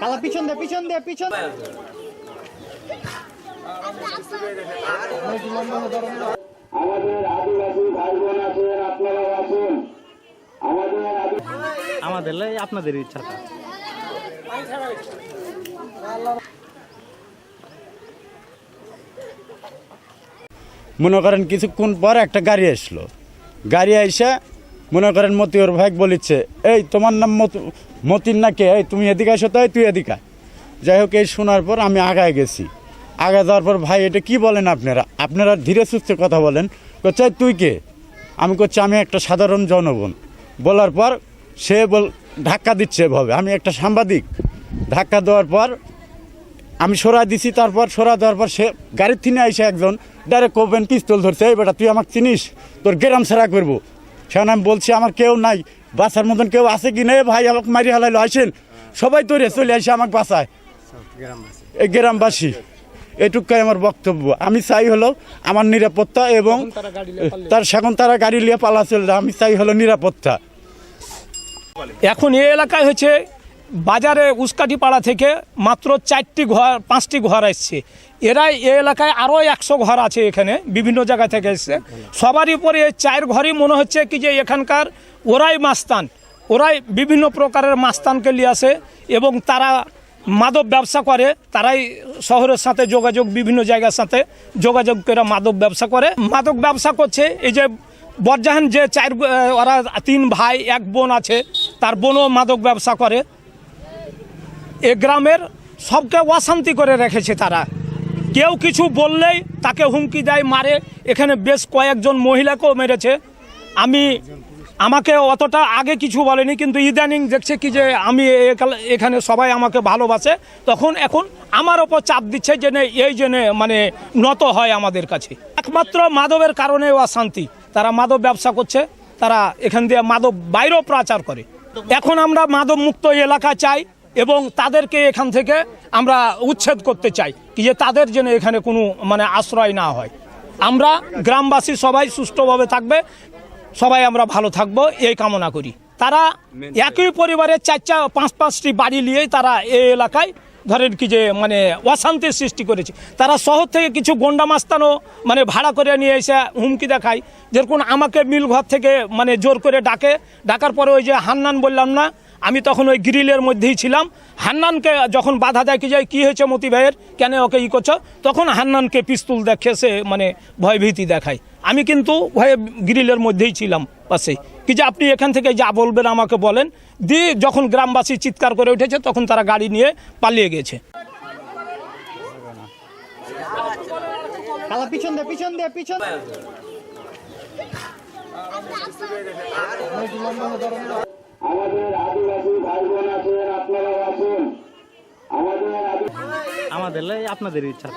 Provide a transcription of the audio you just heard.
কালা পিছন দে পিছন দে পিছন আমাদের আদিবাসী ভাই বোন আছেন আপনারাও আছেন। আমাদের আমাদের লাই আপনাদের ইচ্ছা মনে করেন কিছুক্ষণ পর একটা গাড়ি আসলো। গাড়ি আইসা মনে করেন মতিওর ভাই বলিচ্ছে, এই, তোমার নাম মত- মতিন না কে এই, তুমি এদিকে আসো তাই তুই এদিকে যাই হোক, এই শোনার পর আমি আগায় গেছি। আগে যাওয়ার পর, ভাই, এটা কি বলেন আপনারা? আপনারা ধীরে সুস্থে কথা বলেন। চাই তুই কে? আমি করছি আমি একটা সাধারণ জনগণ। বলার পর সে বল, ধাক্কা দিচ্ছে এভাবে। আমি একটা সাংবাদিক। ধাক্কা দেওয়ার পর আমি সরা দিছি, তারপর সরা দেওয়ার পর সে গাড়ির থিনে আইসে একজন, ডাইরেক্ট কোপেন পিস্তল ধরছে। এই বেটা, তুই আমাকে চিনিস? তোর গ্রাম ছাড়া করব। সেখানে আমি বলছি, আমার কেউ নাই বাসার মতন কেউ আছে কি নেই? ভাই, আমাকে মারি হালাইলো আসেন সবাই তৈরি চলে আসে, আমাকে বাসায় এই গ্রামবাসী, এটুকাই আমার বক্তব্য। আমি চাই হলো আমার নিরাপত্তা এবং তার সেখন তারা গাড়ি নিয়ে পালা চলে আমি চাই হলো নিরাপত্তা। এখন এই এলাকায় হচ্ছে বাজারে উস্কাটি পাড়া থেকে মাত্র চারটি ঘর পাঁচটি ঘর আসছে এরা এই এলাকায় আরও একশো ঘর আছে এখানে, বিভিন্ন জায়গা থেকে এসছে। সবারই উপরে এই চার ঘরই মনে হচ্ছে কি যে এখানকার ওরাই মাস্তান। ওরাই বিভিন্ন প্রকারের মাস্তানকে নিয়ে আসে এবং তারা মাদক ব্যবসা করে, তারাই শহরের সাথে যোগাযোগ, বিভিন্ন জায়গার সাথে যোগাযোগ করে মাদক ব্যবসা করে। মাদক ব্যবসা করছে, এই যে বরজাহান যে চার ওরা তিন ভাই, এক বোন আছে, তার বোনও মাদক ব্যবসা করে। এ গ্রামের সবকে অশান্তি করে রেখেছে তারা। কেউ কিছু বললেই তাকে হুমকি দেয়, মারে। এখানে বেশ কয়েকজন মহিলাকেও মেরেছে। আমি, আমাকে অতটা আগে কিছু বলেনি, কিন্তু ইদানিং দেখছে কি যে আমি এখানে সবাই আমাকে ভালোবাসে। তখন এখন আমার ওপর চাপ দিচ্ছে যে এই জন্য মানে নত হয় আমাদের কাছে। একমাত্র মাদবের কারণে অশান্তি। তারা মাদক ব্যবসা করছে, তারা এখান দিয়ে মাদক বাইরেও প্রচার করে। এখন আমরা মাদক মুক্ত এলাকা চাই। এবং তাদেরকে এখান থেকে আমরা উচ্ছেদ করতে চাই কি যে তাদের যেন এখানে কোনো মানে আশ্রয় না হয়। আমরা গ্রামবাসী সবাই সুষ্ঠুভাবে থাকবে সবাই আমরা ভালো থাকব এই কামনা করি। তারা একই পরিবারের চার চার পাঁচ পাঁচটি বাড়ি নিয়েই তারা এই এলাকায় ধরেন কি যে মানে অশান্তির সৃষ্টি করেছে। তারা শহর থেকে কিছু গন্ডা মাস্তানও মানে ভাড়া করে নিয়ে এসে হুমকি দেখায়। যেরকম আমাকে মিল ঘর থেকে মানে জোর করে ডাকে ডাকার পরে ওই যে হান্নান বললাম না আমি তখন ওই গ্রিলের মধ্যেই ছিলাম। হান্নানকে যখন বাধা দেয় কি যায় কী হয়েছে মতি ভাইয়ের? কেন ওকে ই করছ? তখন হান্নানকে পিস্তুল দেখে সে মানে ভয়ভীতি দেখায়। আমি কিন্তু ভয়ে গ্রিলের মধ্যেই ছিলাম পাশে। কি যে, আপনি এখান থেকে যা বলবেন আমাকে বলেন। দিয়ে যখন গ্রামবাসী চিৎকার করে উঠেছে, তখন তারা গাড়ি নিয়ে পালিয়ে গেছে। পিছন দে পিছন দে, পিছন আমাদের আদিবাসী ভাই বোন আছেন আপনারাও আছেন। আমাদের আমাদের আপনাদের ইচ্ছা